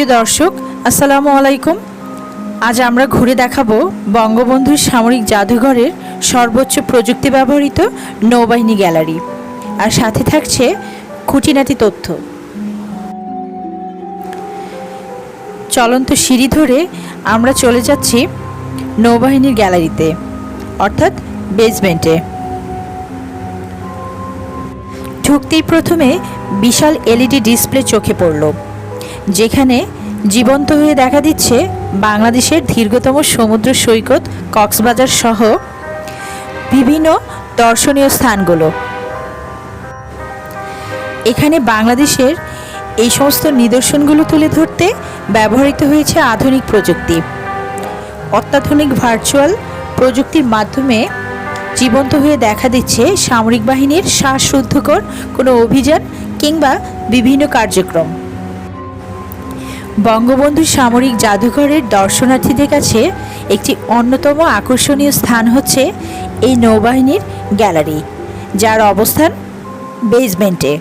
প্রিয় দর্শক, আসসালামু আলাইকুম। আজ আমরা ঘুরে দেখাবো বঙ্গবন্ধু সামরিক জাদুঘরের সর্বোচ্চ প্রযুক্তি ব্যবহৃত নৌবাহিনী গ্যালারি। আর সাথে থাকছে খুঁটিনাটি তথ্য। চলন্ত সিঁড়ি ধরে আমরা চলে যাচ্ছি নৌবাহিনীর গ্যালারিতে, অর্থাৎ বেসমেন্টে ঢুকতেই প্রথমে বিশাল এলইডি ডিসপ্লে চোখে পড়ল। যেখানে জীবন্ত হয়ে দেখা দিচ্ছে বাংলাদেশের দীর্ঘতম সমুদ্র সৈকত কক্সবাজার সহ বিভিন্ন দর্শনীয় স্থানগুলো। এখানে বাংলাদেশের এই সমস্ত নিদর্শনগুলো তুলে ধরতে ব্যবহৃত হয়েছে আধুনিক প্রযুক্তি। অত্যাধুনিক ভার্চুয়াল প্রযুক্তির মাধ্যমে জীবন্ত হয়ে দেখা দিচ্ছে সামরিক বাহিনীর শ্বাসরুদ্ধকর কোনো অভিযান কিংবা বিভিন্ন কার্যক্রম। বঙ্গবন্ধু সামরিক জাদুঘরের দর্শনার্থীদের কাছে একটি অন্যতম আকর্ষণীয় স্থান হচ্ছে এই নৌবাহিনীর গ্যালারি, যার অবস্থান বেসমেন্টে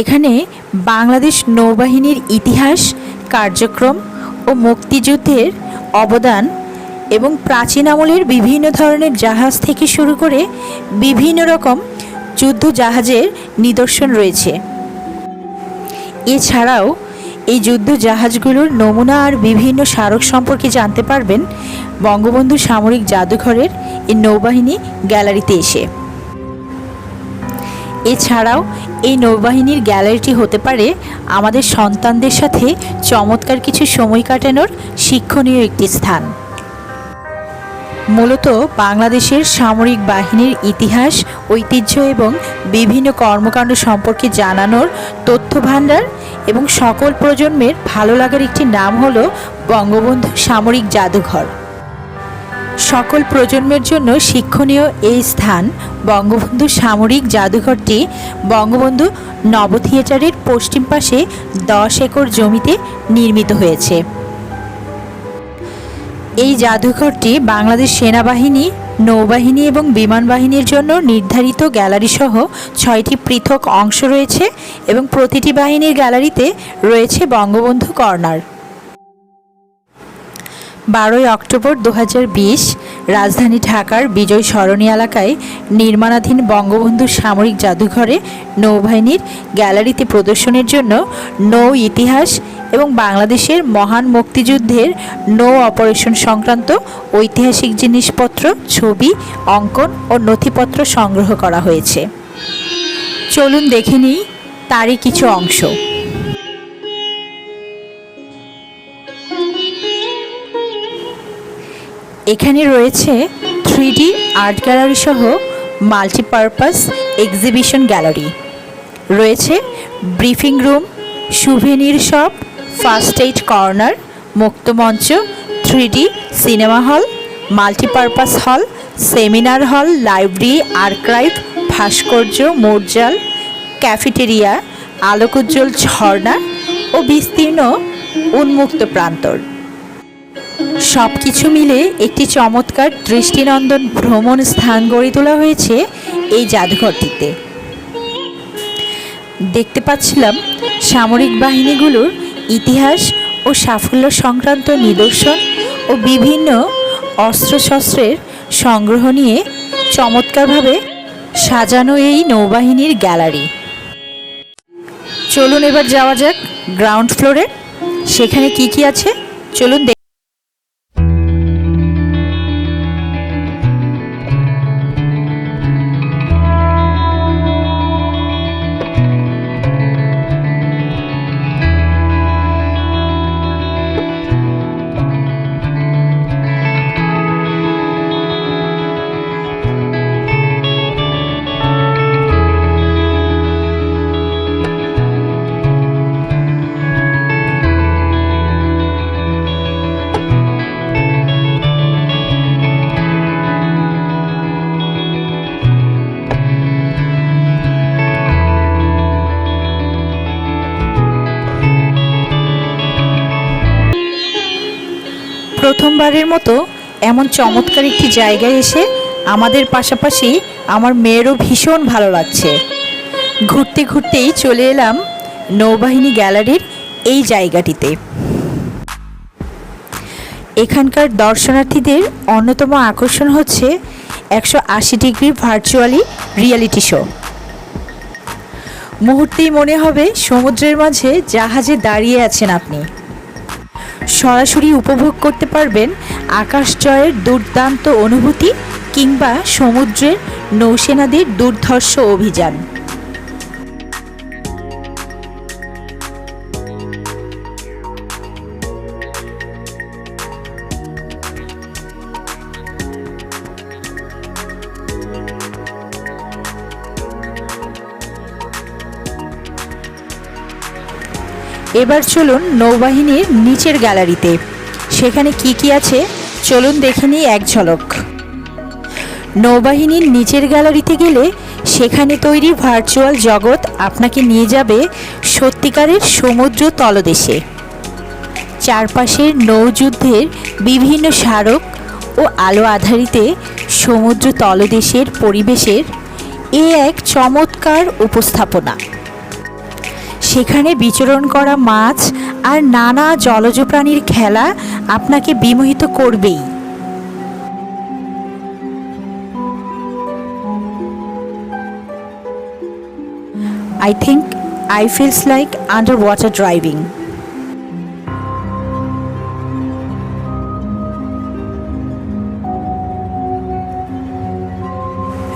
এখানে বাংলাদেশ নৌবাহিনীর ইতিহাস, কার্যক্রম ও মুক্তিযুদ্ধের অবদান এবং প্রাচীন আমলের বিভিন্ন ধরনের জাহাজ থেকে শুরু করে বিভিন্ন রকম যুদ্ধ জাহাজের নিদর্শন রয়েছে। এছাড়াও এই যুদ্ধ জাহাজগুলোর নমুনা আর বিভিন্ন স্মারক সম্পর্কে জানতে পারবেন বঙ্গবন্ধু সামরিক জাদুঘরের এই নৌবাহিনী গ্যালারিতে এসে। এছাড়াও এই নৌবাহিনীর গ্যালারিটি হতে পারে আমাদের সন্তানদের সাথে চমৎকার কিছু সময় কাটানোর শিক্ষণীয় একটি স্থান। মূলত বাংলাদেশের সামরিক বাহিনীর ইতিহাস, ঐতিহ্য এবং বিভিন্ন কর্মকাণ্ড সম্পর্কে জানানোর তথ্য ভাণ্ডার এবং সকল প্রজন্মের ভালো লাগার একটি নাম হল বঙ্গবন্ধু সামরিক জাদুঘর। সকল প্রজন্মের জন্য শিক্ষণীয় এই স্থান, বঙ্গবন্ধু সামরিক জাদুঘরটি বঙ্গবন্ধু নব থিয়েটারের পশ্চিম পাশে দশ একর জমিতে নির্মিত হয়েছে। এই জাদুঘরটি বাংলাদেশ সেনাবাহিনী, নৌবাহিনী এবং বিমান বাহিনীর জন্য নির্ধারিত গ্যালারি সহ ছয়টি পৃথক অংশ রয়েছে এবং প্রতিটি বাহিনীর গ্যালারিতে রয়েছে বঙ্গবন্ধু কর্নার। বারোই অক্টোবর দু হাজার বিশ রাজধানী ঢাকার বিজয় সরণী এলাকায় নির্মাণাধীন বঙ্গবন্ধু সামরিক জাদুঘরে নৌবাহিনীর গ্যালারিতে প্রদর্শনের জন্য নৌ ইতিহাস এবং বাংলাদেশের মহান মুক্তিযুদ্ধের নৌ অপারেশন সংক্রান্ত ঐতিহাসিক জিনিসপত্র, ছবি, অঙ্কন ও নথিপত্র সংগ্রহ করা হয়েছে। চলুন দেখে নিই তারই কিছু অংশ। এখানে রয়েছে থ্রি ডি আর্ট গ্যালারি সহ মাল্টিপারপাস এক্সিবিশন গ্যালারি। রয়েছে briefing room, souvenir shop, first aid corner মুক্তমঞ্চ three D cinema hall, multipurpose hall, seminar hall, library, archive, ভাস্কর্য মোরজাল ক্যাফেটেরিয়া, আলোকোজ্জ্বল ঝর্ণা ও বিস্তীর্ণ উন্মুক্ত প্রান্তর। সব কিছু মিলে একটি চমৎকার দৃষ্টিনন্দন ভ্রমণ স্থান গড়ে তোলা হয়েছে এই জাদুঘরটিতে। দেখতে পাচ্ছিলাম সামরিক বাহিনীগুলোর ইতিহাস ও সাফল্য সংক্রান্ত নিদর্শন ও বিভিন্ন অস্ত্রশস্ত্রের সংগ্রহ নিয়ে চমৎকারভাবে সাজানো এই নৌবাহিনীর গ্যালারি। চলুন এবার যাওয়া যাক গ্রাউন্ড ফ্লোরে। সেখানে কি কি আছে? চলুন প্রথমবারের মতো এমন চমৎকার একটি জায়গায় এসে আমাদের পাশাপাশি আমার মেয়েরও ভীষণ ভালো লাগছে। ঘুরতে ঘুরতেই চলে এলাম নৌবাহিনী গ্যালারির এই জায়গাটিতে। এখানকার দর্শনার্থীদের অন্যতম আকর্ষণ হচ্ছে একশো আশি ডিগ্রি ভার্চুয়ালি রিয়েলিটি শো। মুহূর্তেই মনে হবে সমুদ্রের মাঝে জাহাজে দাঁড়িয়ে আছেন আপনি। সরাসরি উপভোগ করতে পারবেন আকাশ জয়ের দুর্দান্ত অনুভূতি কিংবা সমুদ্রের নৌসেনাদের দুর্ধর্ষ অভিযান। এবার চলুন নৌবাহিনীর নিচের গ্যালারিতে। সেখানে কি কি আছে? চলুন দেখে নিই এক ঝলক। নৌবাহিনীর নিচের গ্যালারিতে গেলে সেখানে তৈরি ভার্চুয়াল জগৎ আপনাকে নিয়ে যাবে সত্যিকারের সমুদ্র তলদেশে। চারপাশের নৌযুদ্ধের বিভিন্ন স্মারক ও আলো আধারিতে সমুদ্র তলদেশের পরিবেশের এ এক চমৎকার উপস্থাপনা। সেখানে বিচরণ করা মাছ আর নানা জলজ প্রাণীর খেলা আপনাকে বিমোহিত করবেই I I I I like under water driving.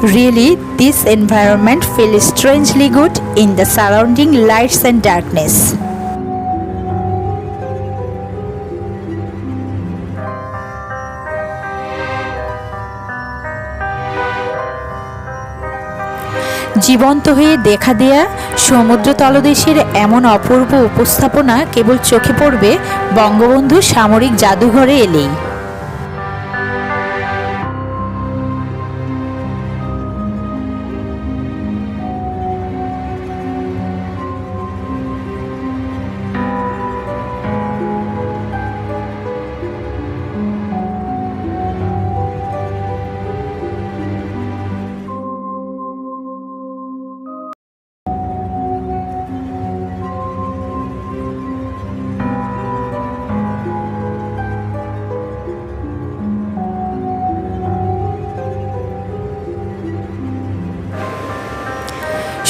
Really, this environment feels strangely good in the surrounding lights and darkness. জীবন্ত হয়ে দেখা দেয়া সমুদ্র তলদেশের এমন অপূর্ব উপস্থাপনা কেবল চোখে পড়বে বঙ্গবন্ধু সামরিক জাদুঘরে এলেই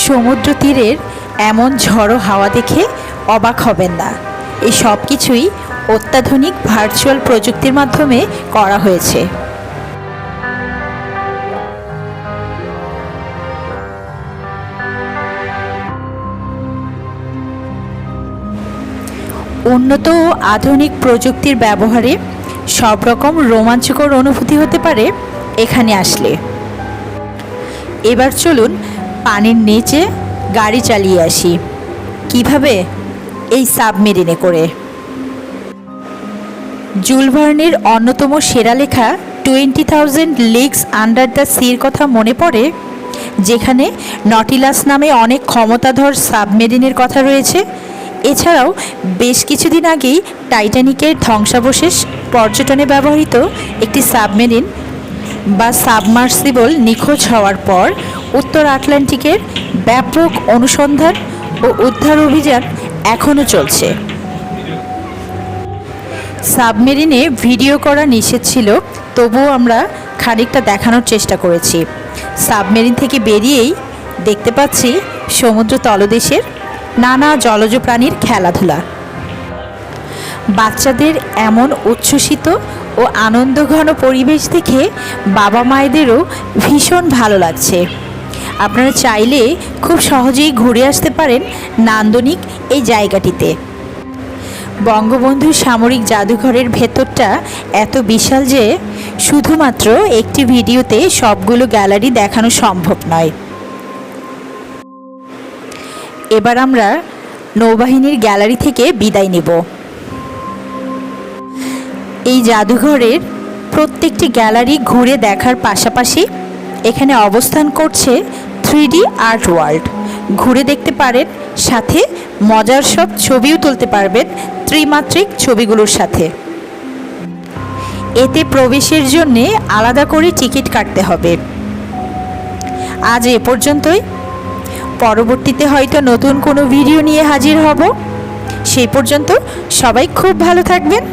সমুদ্র তীরের এমন ঝড়ো হাওয়া দেখে অবাক হবেন না। এই সব কিছুই অত্যাধুনিক ভার্চুয়াল প্রযুক্তির মাধ্যমে করা হয়েছে। উন্নত ও আধুনিক প্রযুক্তির ব্যবহারে সব রকম রোমাঞ্চকর অনুভূতি হতে পারে এখানে আসলে। এবার চলুন পানির নিচে গাড়ি চালিয়ে আসি। কীভাবে এই সাবমেরিনে করে? জুলভার্নের অন্যতম সেরা লেখা twenty thousand leagues under the সির কথা মনে পড়ে, যেখানে নটিলাস নামে অনেক ক্ষমতাধর সাবমেরিনের কথা রয়েছে। এছাড়াও বেশ কিছুদিন আগেই টাইটানিকের ধ্বংসাবশেষ পর্যটনে ব্যবহৃত একটি সাবমেরিন বা সাবমার্সিবল নিখোঁজ হওয়ার পর উত্তর আটলান্টিকের ব্যাপক অনুসন্ধান ও উদ্ধার অভিযান এখনও চলছে। সাবমেরিনে ভিডিও করা নিষেধ ছিল, তবুও আমরা খানিকটা দেখানোর চেষ্টা করেছি। সাবমেরিন থেকে বেরিয়েই দেখতে পাচ্ছি সমুদ্র তলদেশের নানা জলজ প্রাণীর খেলাধুলা। বাচ্চাদের এমন উচ্ছ্বসিত ও আনন্দঘন পরিবেশ দেখে বাবা মায়েদেরও ভীষণ ভালো লাগছে। আপনারা চাইলে খুব সহজেই ঘুরে আসতে পারেন নান্দনিক এই জায়গাটিতে। বঙ্গবন্ধু সামরিক জাদুঘরের ভেতরটা এত বিশাল যে শুধুমাত্র একটি ভিডিওতে সবগুলো গ্যালারি দেখানো সম্ভব নয়। এবার আমরা নৌবাহিনীর গ্যালারি থেকে বিদায় নেব। এই জাদুঘরের প্রত্যেকটি গ্যালারি ঘুরে দেখার পাশাপাশি এখানে অবস্থান করছে থ্রি আর্ট ওয়ার্ল্ড। ঘুরে দেখতে পারেন, সাথে মজার সব ছবিও তুলতে পারবেন ত্রিমাত্রিক ছবিগুলোর সাথে। এতে প্রবেশের জন্যে আলাদা করে টিকিট কাটতে হবে। আজ এ পর্যন্তই। পরবর্তীতে হয়তো নতুন কোনো ভিডিও নিয়ে হাজির হব। সেই পর্যন্ত সবাই খুব ভালো থাকবেন।